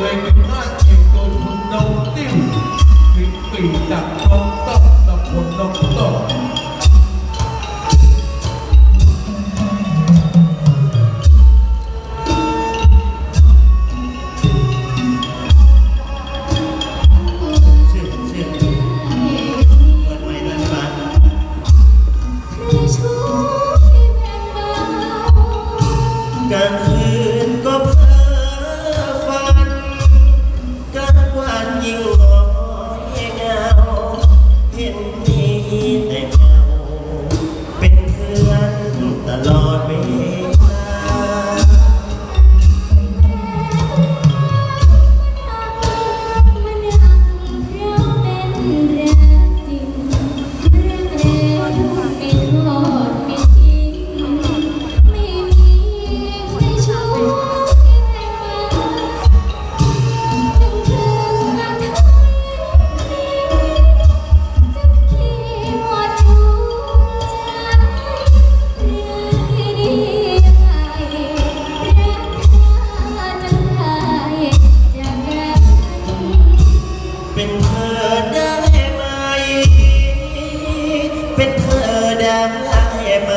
người mình hát chiều tôn hồn đầu tiên Thì tỉ đặt con tóc đọc hồn đồng tỏ Can't เป็นเธอได้ไหม เป็นเธอได้ไหม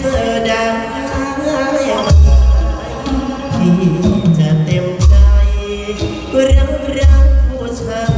เธอได้ไหมที่จะเต็มใจรักรักผู้ชาย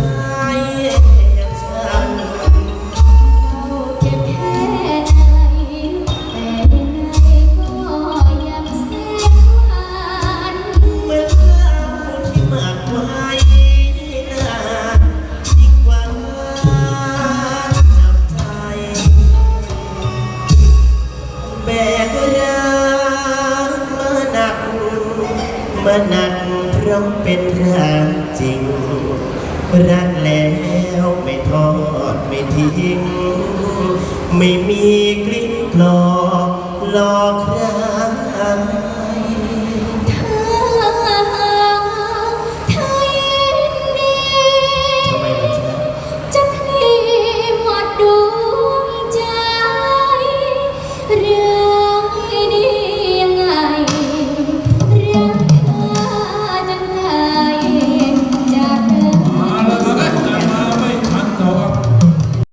มานักเพราะเป็นพระจริง รักแล้วไม่ทอดไม่ทิ้ง ไม่มีกลิ่นกลอกหลอกรัก